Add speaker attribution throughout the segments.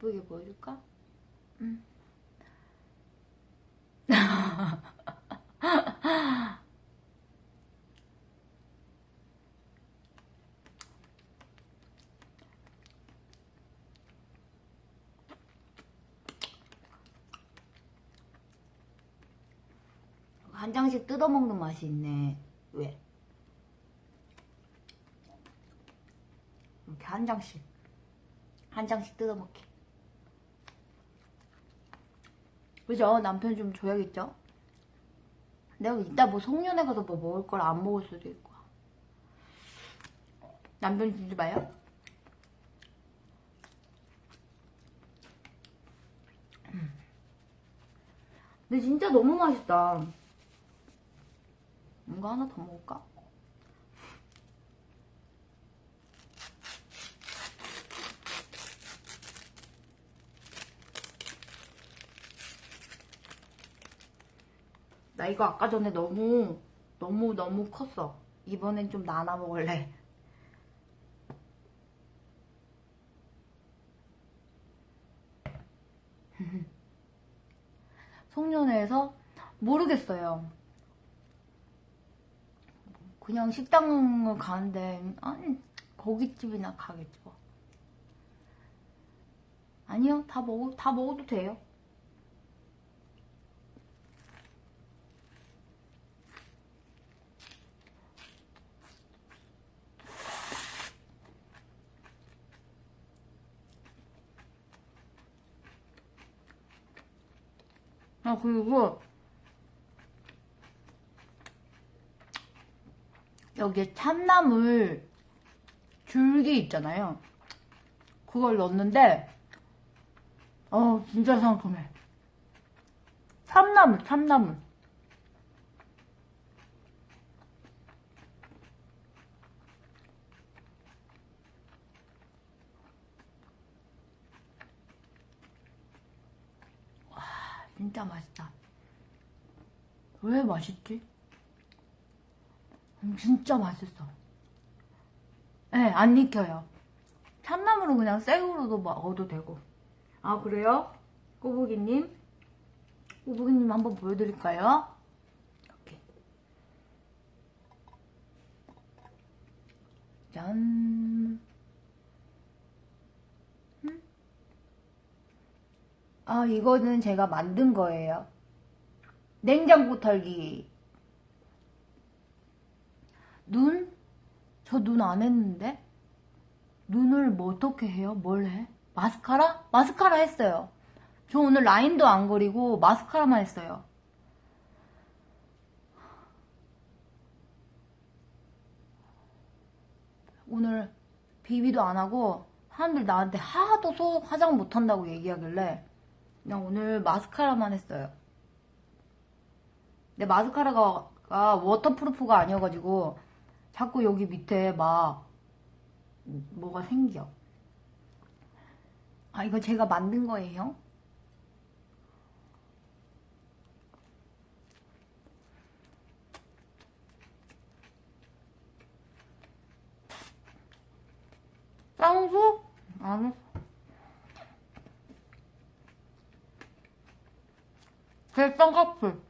Speaker 1: 예쁘게 보여줄까? 응. 한 장씩 뜯어먹는 맛이 있네. 왜? 이렇게 한 장씩. 한 장씩 뜯어먹게. 그죠? 남편 좀 줘야겠죠? 내가 이따 뭐 송년회 가서 뭐 먹을 걸 안 먹을 수도 있고. 남편 주지 마요? 음. 근데 진짜 너무 맛있다. 이거 하나 더 먹을까? 이거 아까 전에 너무 너무 너무 컸어. 이번엔 좀 나눠 먹을래. 송년회에서 모르겠어요. 그냥 식당을 가는데 아니 고깃집이나 가겠죠. 아니요, 다 먹어 다 먹어도 돼요. 아 그리고 여기에 참나물 줄기 있잖아요. 그걸 넣었는데 어 진짜 상큼해. 참나물 참나물. 와 진짜 맛있다. 왜 맛있지? 음, 진짜 맛있어. 네, 안 익혀요. 참나물은 그냥 생으로도 먹어도 되고. 아, 그래요? 꼬부기님? 꼬부기님 한번 보여드릴까요? 이렇게. 짠. 음? 아, 이거는 제가 만든 거예요. 냉장고 털기 눈? 저 눈 안 했는데? 눈을 뭐 어떻게 해요? 뭘 해? 마스카라? 마스카라 했어요. 저 오늘 라인도 안 그리고 마스카라만 했어요. 오늘 비비도 안 하고 사람들 나한테 하도 소 화장 못한다고 얘기하길래 그냥 오늘 마스카라만 했어요. 내 마스카라가 워터프루프가 아니어가지고 자꾸 여기 밑에 막 뭐가 생겨. 아, 이거 제가 만든 거예요? 쌍수? 아니. 제 쌍꺼풀.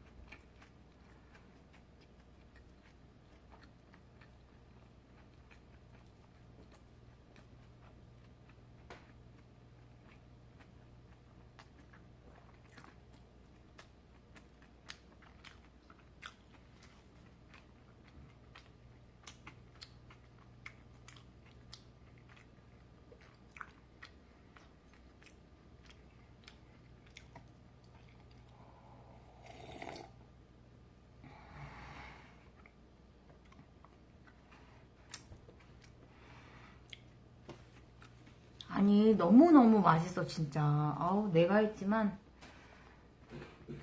Speaker 1: 아니 너무너무 맛있어 진짜. 아우 내가 했지만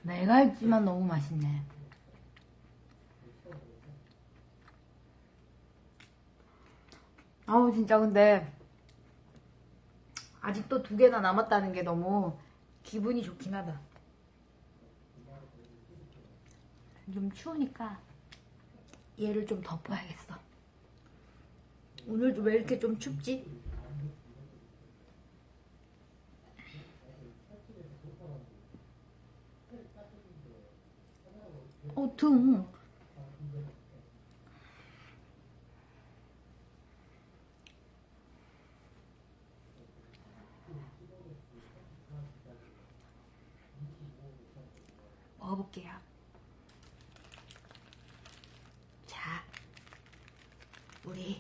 Speaker 1: 내가 했지만 너무 맛있네. 아우 진짜 근데 아직도 두 개나 남았다는 게 너무 기분이 좋긴 하다. 좀 추우니까 얘를 좀 덮어야겠어. 오늘도 왜 이렇게 좀 춥지? 퉁. 먹어볼게요. 자, 우리,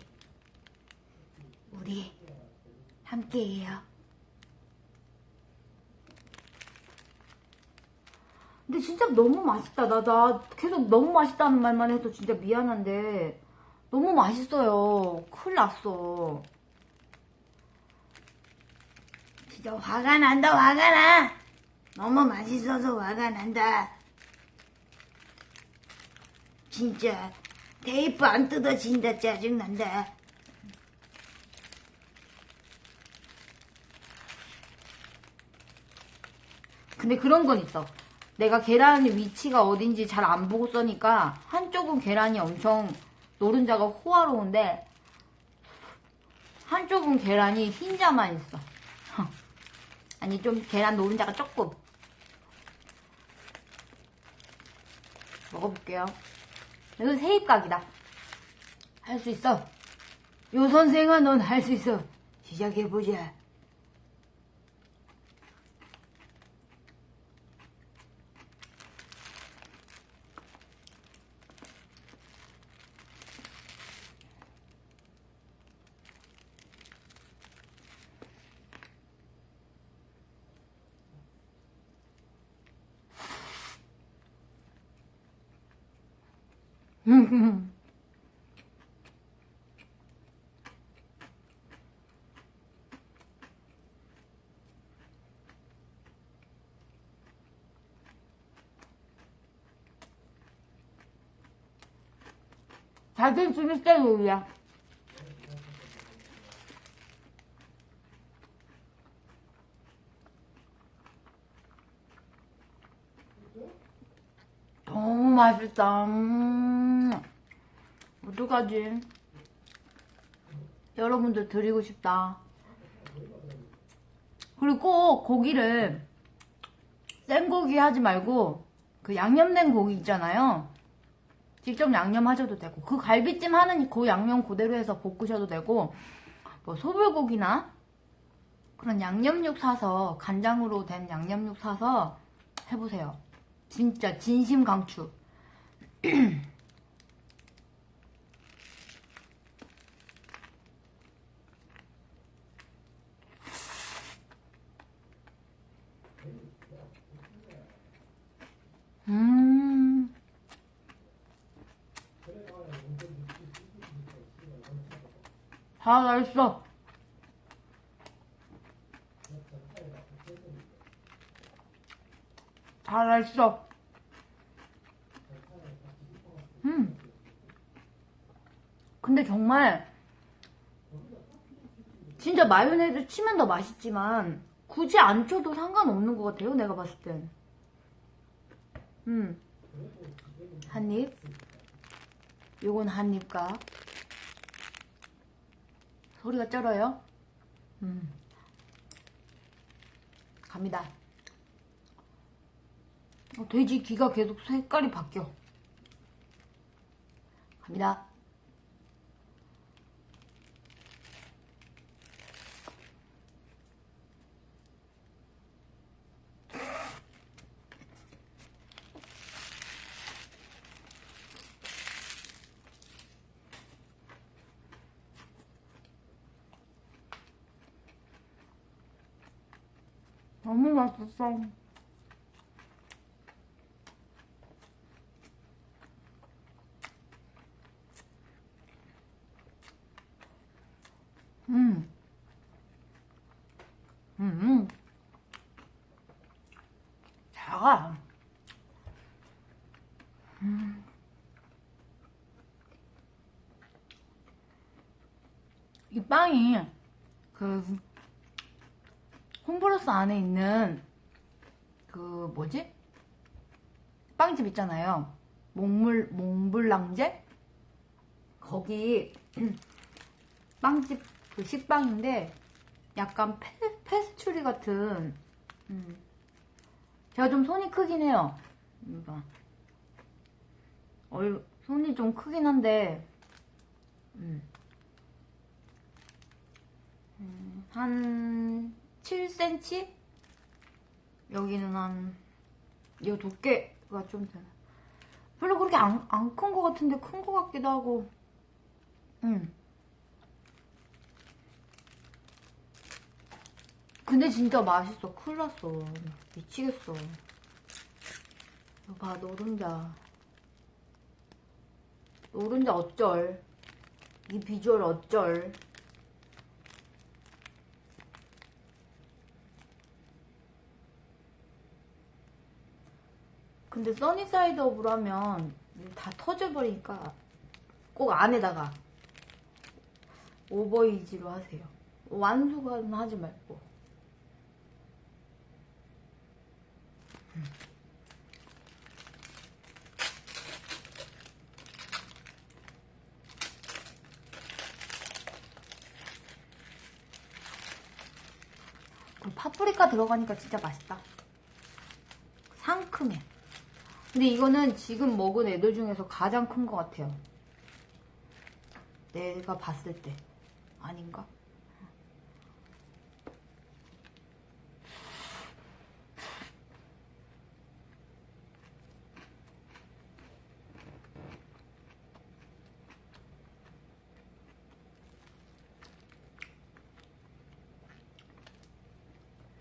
Speaker 1: 우리, 함께해요. 근데 진짜 너무 맛있다. 나, 나 계속 너무 맛있다는 말만 해도 진짜 미안한데, 너무 맛있어요. 큰일 났어. 진짜 화가 난다, 화가 나! 너무 맛있어서 화가 난다. 진짜 테이프 안 뜯어진다 짜증난다. 근데 그런 건 있어. 내가 계란의 위치가 어딘지 잘 안 보고 써니까 한쪽은 계란이 엄청 노른자가 호화로운데 한쪽은 계란이 흰자만 있어. 아니 좀 계란 노른자가 조금 먹어볼게요. 이건 세입각이다. 할 수 있어. 요 선생아 넌 할 수 있어. 시작해보자. 있으면 생 우유야. 너무 맛있다. 음. 어떡하지? 여러분들 드리고 싶다. 그리고 꼭 고기를 생고기 하지 말고 그 양념된 고기 있잖아요. 직접 양념하셔도 되고 그 갈비찜 하는 그 양념 그대로 해서 볶으셔도 되고 뭐 소불고기나 그런 양념육 사서 간장으로 된 양념육 사서 해보세요. 진짜 진심 강추. 다 맛있어. 다 맛있어. 음. 근데 정말 진짜 마요네즈 치면 더 맛있지만 굳이 안 쳐도 상관없는 것 같아요. 내가 봤을 땐. 음. 한 입. 요건 한 입가. 소리가 쩔어요. 음. 갑니다. 어, 돼지 귀가 계속 색깔이 바뀌어. 갑니다. 너무 맛있어. 음. 음, 음. 이 빵이 그 홈플러스 안에 있는 그 뭐지? 빵집 있잖아요. 몽물 몽블랑제 거기 빵집 그 식빵인데 약간 페, 페스츄리 같은 음. 제가 좀 손이 크긴 해요. 이거. 얼, 손이 좀 크긴 한데, 음. 음, 한 7cm? 여기는 한, 이 두께가 좀 되나. 별로 그렇게 안, 안 큰 것 같은데 큰 것 같기도 하고. 음. 근데 진짜 맛있어. 큰일 났어. 미치겠어. 봐, 노른자. 노른자 어쩔. 이 비주얼 어쩔. 근데 써니사이드업으로 하면 다 터져버리니까 꼭 안에다가 오버이지로 하세요. 완수는 하지 말고. 그 파프리카 들어가니까 진짜 맛있다. 상큼해. 근데 이거는 지금 먹은 애들 중에서 가장 큰 것 같아요. 내가 봤을 때. 아닌가?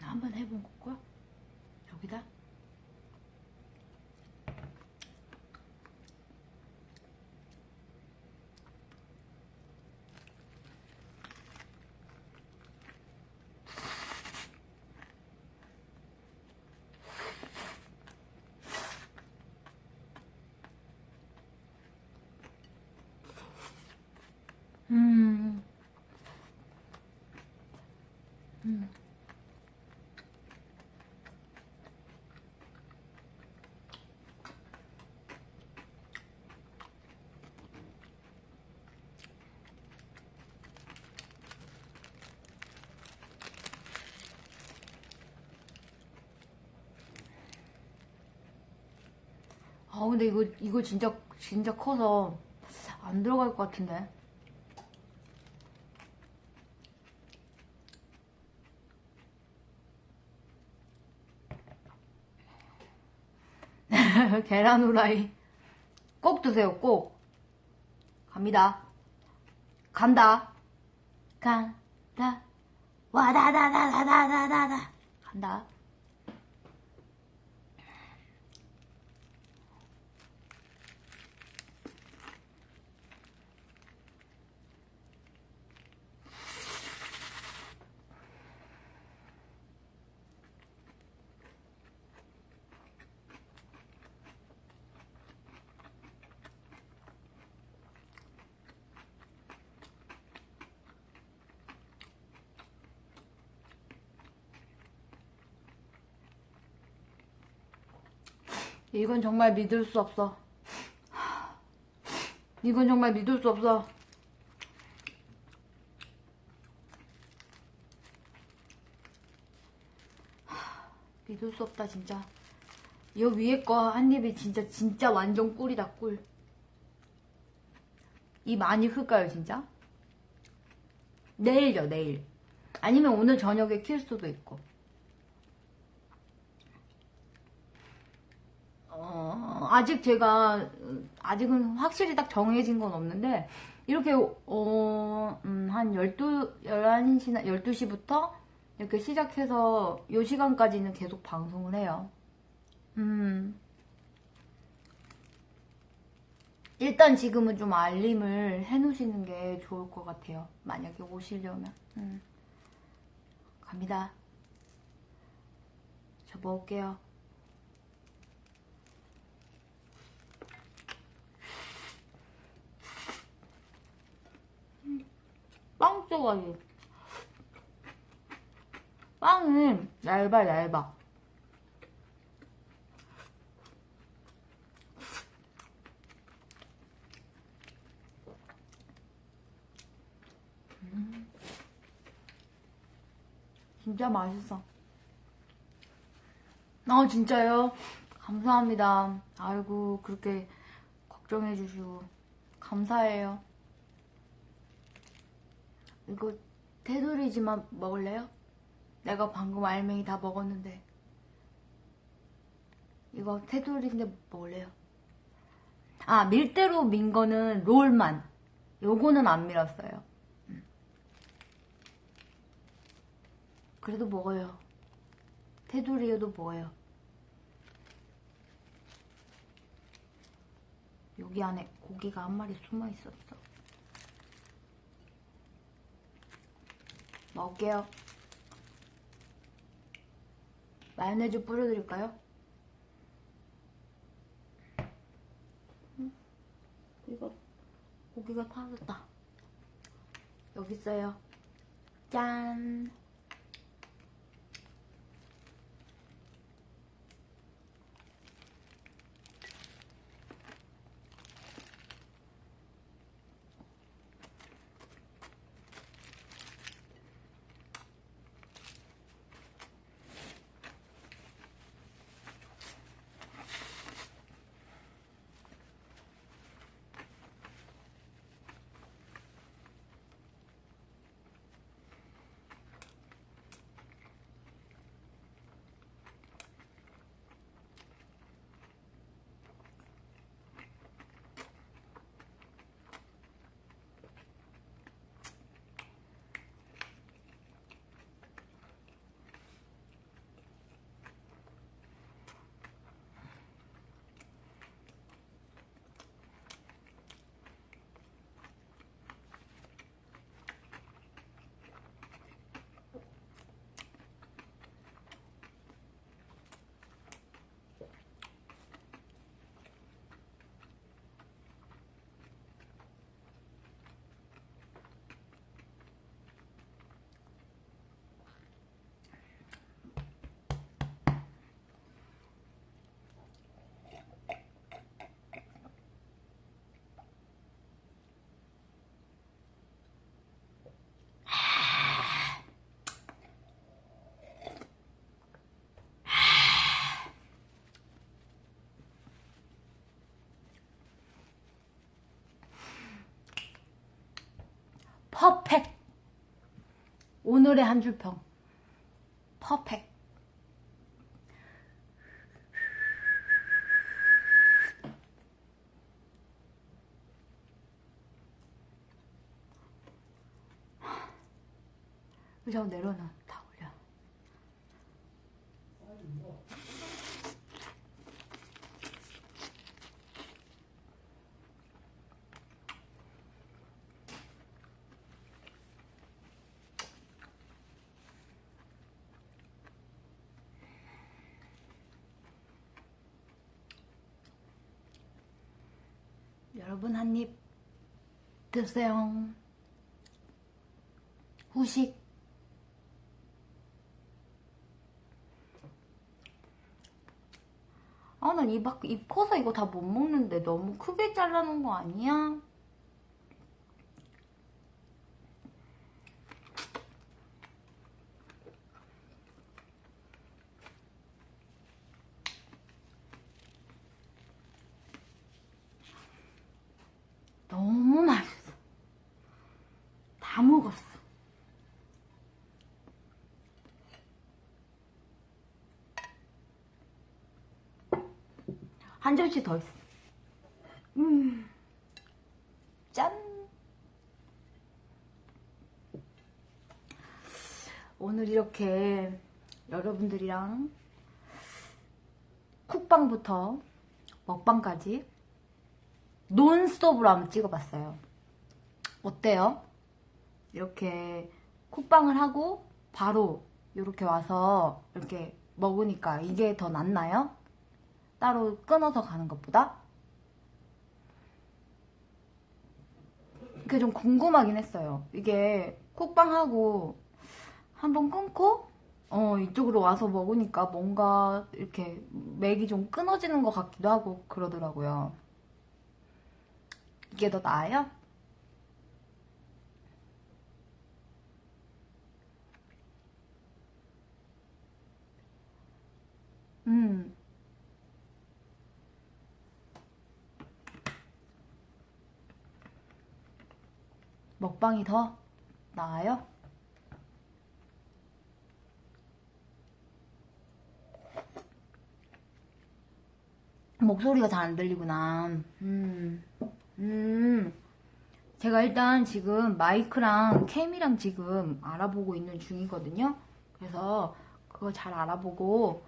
Speaker 1: 나 한번 해본 거고요. 여기다. 음. 음. 아 근데 이거 이거 진짜 진짜 커서 안 들어갈 것 같은데. 계란 후라이 꼭 드세요 꼭. 갑니다. 간다. 간다. 와다다다다다다다. 간다 이건 정말 믿을 수 없어. 이건 정말 믿을 수 없어. 믿을 수 없다 진짜. 이 위에 거 한 입이 진짜 진짜 완전 꿀이다 꿀. 이 많이 클까요 진짜? 내일요 내일. 아니면 오늘 저녁에 킬 수도 있고 어, 아직 제가 아직은 확실히 딱 정해진 건 없는데 이렇게 어, 음, 한 12, 11시나 12시부터 이렇게 시작해서 요 시간까지는 계속 방송을 해요. 음. 일단 지금은 좀 알림을 해놓으시는 게 좋을 것 같아요. 만약에 오시려면. 음. 갑니다. 저 먹을게요. 빵 쪼가지. 빵은 얇아, 얇아. 음. 진짜 맛있어. 아, 진짜요? 감사합니다. 아이고, 그렇게 걱정해주시고 감사해요. 이거 테두리지만 먹을래요? 내가 방금 알맹이 다 먹었는데 이거 테두리인데 먹을래요? 아 밀대로 민 거는 롤만 요거는 안 밀었어요 음. 그래도 먹어요 테두리에도 먹어요 여기 안에 고기가 한 마리 숨어 있었어 먹을게요 마요네즈 뿌려드릴까요? 음, 이거 고기가 타졌다. 여기 있어요. 짠. 퍼펙. 오늘의 한 줄 평. 퍼펙. 의자 내려놔. 다 올려. 여러분 한 입 드세요. 후식. 아, 난 입, 앞- 입 커서 이거 다 못 먹는데 너무 크게 잘라놓은 거 아니야? 너무 맛있어. 다 먹었어. 한 접시 더 있어. 음. 짠. 오늘 이렇게 여러분들이랑 쿡방부터 먹방까지 논스톱으로 한번 찍어봤어요. 어때요? 이렇게 쿡방을 하고 바로 이렇게 와서 이렇게 먹으니까 이게 더 낫나요? 따로 끊어서 가는 것보다? 그게 좀 궁금하긴 했어요. 이게 쿡방하고 한번 끊고 어 이쪽으로 와서 먹으니까 뭔가 이렇게 맥이 좀 끊어지는 것 같기도 하고 그러더라고요. 이게 더 나아요? 음. 먹방이 더 나아요? 목소리가 잘 안 들리구나. 음, 음. 제가 일단 지금 마이크랑 캠이랑 지금 알아보고 있는 중이거든요. 그래서 그거 잘 알아보고,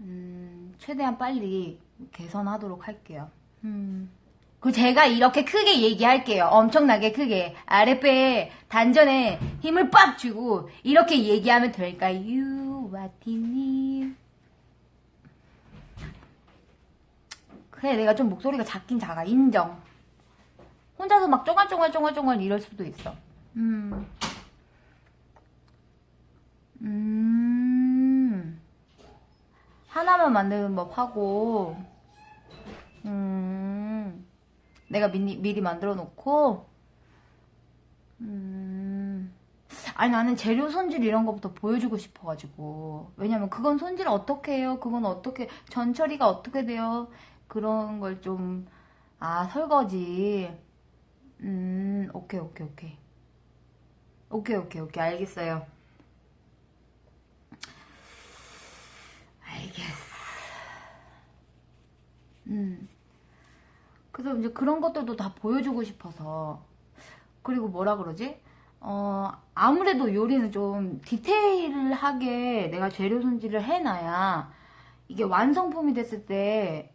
Speaker 1: 음, 최대한 빨리 개선하도록 할게요. 음. 그 제가 이렇게 크게 얘기할게요. 엄청나게 크게. 아랫배에 단전에 힘을 빡 주고 이렇게 얘기하면 될까요? 와티님. 그래 내가 좀 목소리가 작긴 작아. 인정. 혼자서 막 쫑알쫑알쫑알쫑알 이럴 수도 있어. 음. 음. 하나만 만드는 법 하고, 음. 내가 미리, 미리 만들어 놓고, 음. 아니, 나는 재료 손질 이런 거부터 보여주고 싶어가지고. 왜냐면 그건 손질 어떻게 해요? 그건 어떻게, 전처리가 어떻게 돼요? 그런 걸 좀, 아, 설거지. 음, 오케이, 오케이, 오케이. 오케이, 오케이, 오케이. 알겠어요. 알겠어. 음. 그래서 이제 그런 것들도 다 보여주고 싶어서. 그리고 뭐라 그러지? 어, 아무래도 요리는 좀 디테일하게 내가 재료 손질을 해놔야 이게 완성품이 됐을 때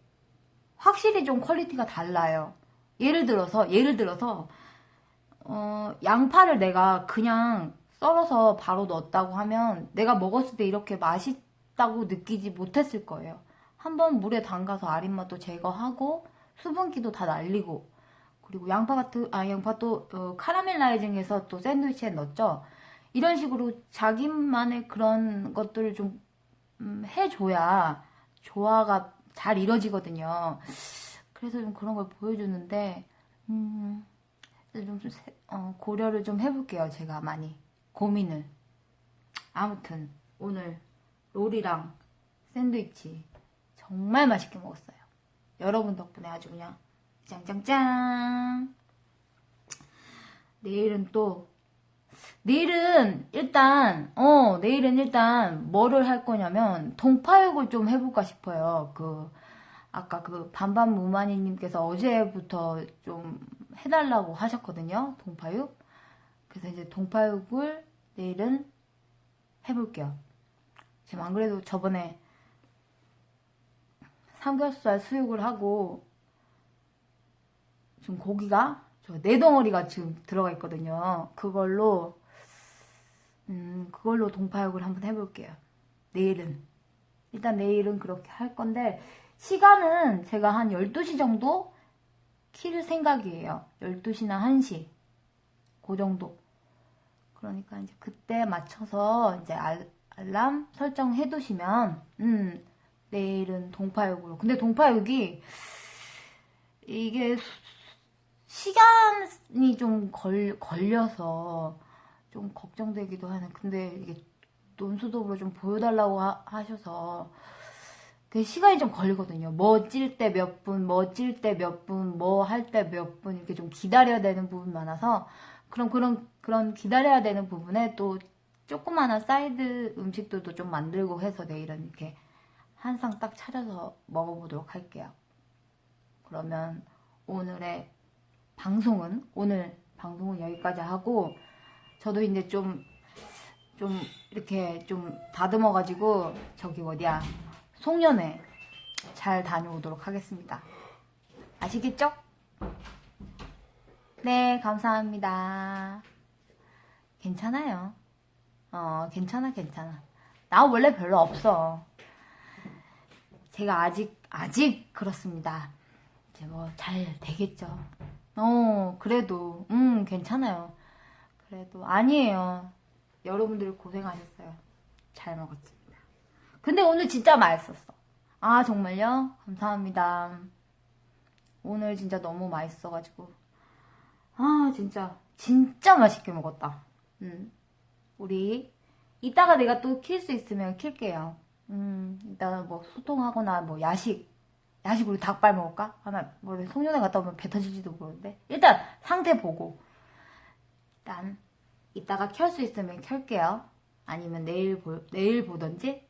Speaker 1: 확실히 좀 퀄리티가 달라요. 예를 들어서, 예를 들어서, 어, 양파를 내가 그냥 썰어서 바로 넣었다고 하면 내가 먹었을 때 이렇게 맛있다고 느끼지 못했을 거예요. 한번 물에 담가서 아린 맛도 제거하고 수분기도 다 날리고 그리고 양파 같은 아 양파 또 어, 카라멜라이징해서 또 샌드위치에 넣었죠. 이런 식으로 자기만의 그런 것들을 좀 음, 해줘야 조화가 잘 이루어지거든요. 그래서 좀 그런 걸 보여주는데 음, 좀 세- 어, 고려를 좀 해볼게요. 제가 많이 고민을. 아무튼 오늘 롤이랑 샌드위치 정말 맛있게 먹었어요. 여러분 덕분에 아주 그냥 짱짱짱. 내일은 또 내일은 일단 어 내일은 일단 뭐를 할 거냐면 동파육을 좀 해볼까 싶어요. 그 아까 그 반반 무마니님께서 어제부터 좀 해달라고 하셨거든요. 동파육. 그래서 이제 동파육을 내일은 해볼게요. 지금 안 그래도 저번에 삼겹살 수육을 하고 지금 고기가 저네 덩어리가 지금 들어가 있거든요. 그걸로 음 그걸로 동파육을 한번 해볼게요. 내일은 일단 내일은 그렇게 할 건데 시간은 제가 한 12시 정도 킬 생각이에요. 12시나 1시 그 정도. 그러니까 이제 그때 맞춰서 이제 알, 알람 설정해 두시면 음 내일은 동파육으로. 근데 동파육이 이게 시간이 좀 걸, 걸려서 좀 걱정되기도 하는. 근데 이게 논수dob으로 좀 보여달라고 하, 셔서그 시간이 좀 걸리거든요. 뭐 찔 때 몇 분, 뭐 찔 때 몇 분, 뭐 할 때 몇 분 이렇게 좀 기다려야 되는 부분 많아서 그럼 그런 그런 기다려야 되는 부분에 또 조그마한 사이드 음식들도 좀 만들고 해서 내일은 이렇게 한 상 딱 차려서 먹어보도록 할게요. 그러면 오늘의 방송은 오늘 방송은 여기까지 하고 저도 이제 좀좀 이렇게 좀 다듬어 가지고 저기 어디야 송년회 잘 다녀오도록 하겠습니다. 아시겠죠? 네, 감사합니다. 괜찮아요. 어, 괜찮아, 괜찮아. 나 원래 별로 없어. 제가 아직, 아직 그렇습니다. 이제 뭐 잘 되겠죠. 어, 그래도, 음, 괜찮아요. 그래도, 아니에요. 여러분들 고생하셨어요. 잘 먹었습니다. 근데 오늘 진짜 맛있었어. 아, 정말요? 감사합니다. 오늘 진짜 너무 맛있어가지고. 아, 진짜, 진짜 맛있게 먹었다. 음. 우리, 이따가 내가 또 킬 수 있으면 킬게요. 음, 이따가 뭐 소통하거나 뭐 야식, 야식 우리 닭발 먹을까? 하나, 뭐 송년회 갔다 오면 배 터질지도 모르는데. 일단 상태 보고. 일단 이따가 켤 수 있으면 켤게요. 아니면 내일 보, 내일 보던지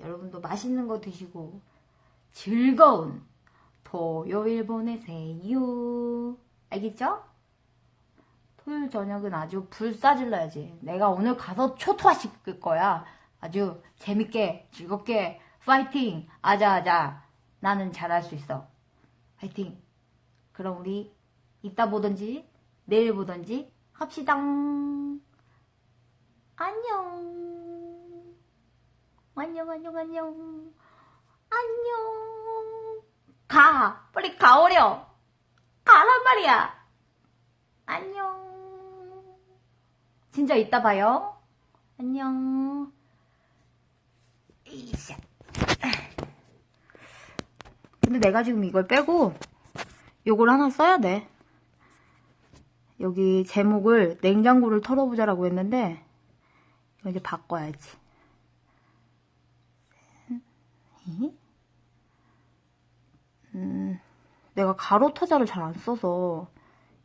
Speaker 1: 여러분도 맛있는 거 드시고 즐거운 토요일 보내세요. 알겠죠? 토요일 저녁은 아주 불사질러야지. 내가 오늘 가서 초토화시킬 거야. 아주 재밌게, 즐겁게, 파이팅! 아자아자. 나는 잘할 수 있어. 파이팅! 그럼 우리 이따 보던지, 내일 보던지 합시다. 안녕. 안녕, 안녕, 안녕. 안녕. 가! 빨리 가오려! 가란 말이야! 안녕. 진짜 이따 봐요. 안녕. 이샤. 근데 내가 지금 이걸 빼고 요걸 하나 써야 돼. 여기 제목을 냉장고를 털어보자라고 했는데 이제 바꿔야지. 음, 내가 가로 타자를 잘 안 써서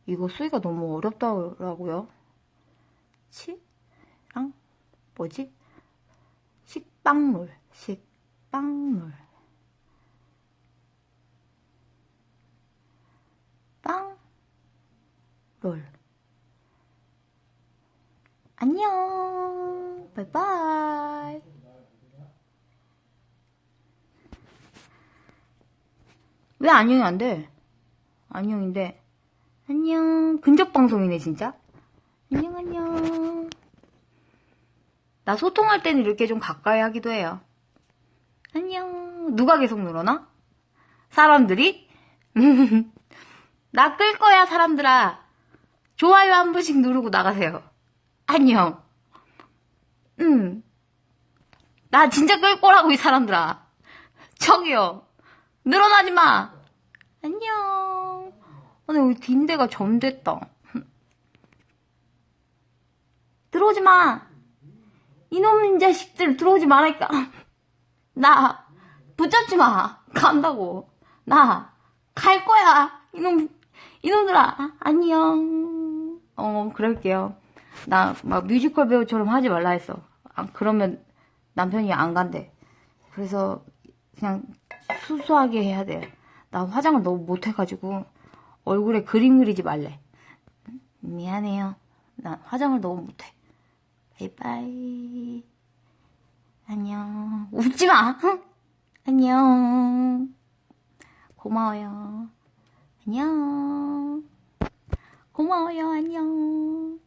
Speaker 1: 이거 쓰기가 너무 어렵더라고요. 치랑 뭐지? 식빵롤, 식빵롤. 빵, 롤. 안녕. 바이바이. 왜 안녕이 안 돼? 안녕인데. 안녕. 근접 방송이네, 진짜. 안녕, 안녕. 나 소통할 때는 이렇게 좀 가까이 하기도 해요. 안녕. 누가 계속 늘어나? 사람들이? 나 끌 거야, 사람들아. 좋아요 한 번씩 누르고 나가세요. 안녕. 음. 나 진짜 끌 거라고, 이 사람들아. 저기요. 늘어나지 마. 안녕. 아니, 여기 딘데가 점됐다. 들어오지 마. 이놈 자식들 들어오지 말라니까. 나 붙잡지 마. 간다고. 나 갈 거야. 이놈 이놈들아 안녕. 어 그럴게요. 나 막 뮤지컬 배우처럼 하지 말라 했어. 아, 그러면 남편이 안 간대. 그래서 그냥 수수하게 해야 돼. 나 화장을 너무 못해가지고 얼굴에 그림 그리지 말래. 미안해요. 나 화장을 너무 못해. 바이바이. 안녕. 웃지 마. 안녕. 고마워요. 안녕. 고마워요. 안녕.